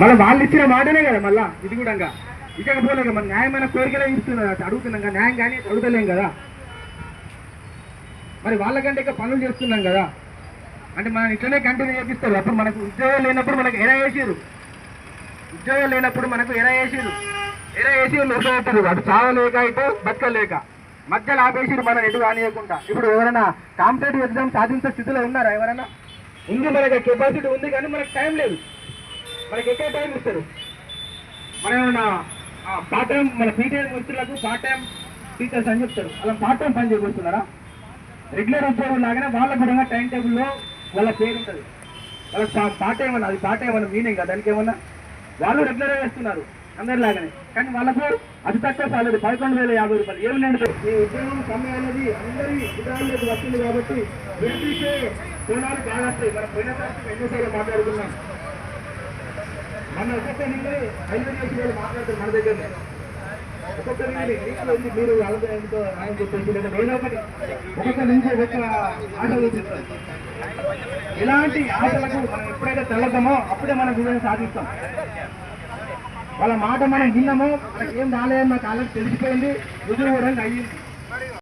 మళ్ళీ వాళ్ళు ఇచ్చిన మాటనే కదా మళ్ళా ఇది కూడా ఇకపోలే మన న్యాయమైన కోరికలే ఇస్తున్నారు. అడుగుతున్నాం కదా న్యాయం కానీ అడుగుతలేం కదా. మరి వాళ్ళకంటే ఇక పనులు చేస్తున్నాం కదా. అంటే మనం ఇట్లనే కంటిన్యూ చేపిస్తారు. అప్పుడు మనకు ఉద్యోగం లేనప్పుడు మనకు ఎరా వేసారు ఉద్యోగం లేనప్పుడు మనకు ఎరా వేసారు ఎరా వేసి లోపడతారు అటు చావలేక ఇటు బతకలేక మధ్యలో ఆపేసిరు మనం ఎటు కానియకుండా ఇప్పుడు ఎవరైనా కాంపిటేటివ్ ఎగ్జామ్ సాధించే స్థితిలో ఉన్నారా ఎవరైనా? ఉంది మనకి కెపాసిటీ ఉంది కానీ మనకి టైం లేదు. మనకి ఎక్కువ టైం ఇస్తారు. మనం ఏమన్నా పార్ట్ టైం మన పీటీఎం మిత్రులకు పార్ట్ టైం టీచర్స్ అని చెప్తారు. అలా పార్ట్ టైం పని చేయబోతున్నారా రెగ్యులర్ ఉద్యోగం లాగానే వాళ్ళ పరంగా టైం టేబుల్లో వాళ్ళ పేరు ఉంటుంది. వాళ్ళ పార్ట్ టైం అన్న అది పార్ట్ టైం అన్న మీనింగ్ కదా? దానికి ఏమన్నా? వాళ్ళు రెగ్యులర్గా వేస్తున్నారు అందరిలాగానే కానీ వాళ్ళకు అతి తక్కువ సాలరీ పదకొండు వేల యాభై రూపాయలు. ఏమి లేదు ఈ ఉద్యోగం సమయం అనేది అందరి విధానాలకు వస్తుంది కాబట్టి వెంటికే కోణాలు బాగా వస్తాయి. మనం పోయిన తర్వాత ఎన్నోసార్లు మాట్లాడుకున్నాం. మన ఒక్కొక్కరి నిండి ఐదు చేసి వాళ్ళు మాట్లాడతారు మన దగ్గరనే. ఒక్కొక్కరి మీరు ఆలోచనతో ఆయన చెప్పేసి లేదా నేను ఒకటి ఒక్కొక్క నుంచి ఒక్కొక్క ఆటలు చూపిస్తారు ఇలాంటి ఆటలకు మనం ఎప్పుడైతే తెల్లతామో అప్పుడే మనం విజయం సాధిస్తాం. వాళ్ళ మాట మనం విన్నామో ఏం రాలేదని నాకు ఆల్రెడీ తెలిసిపోయింది. రుజువు కూడా అయ్యింది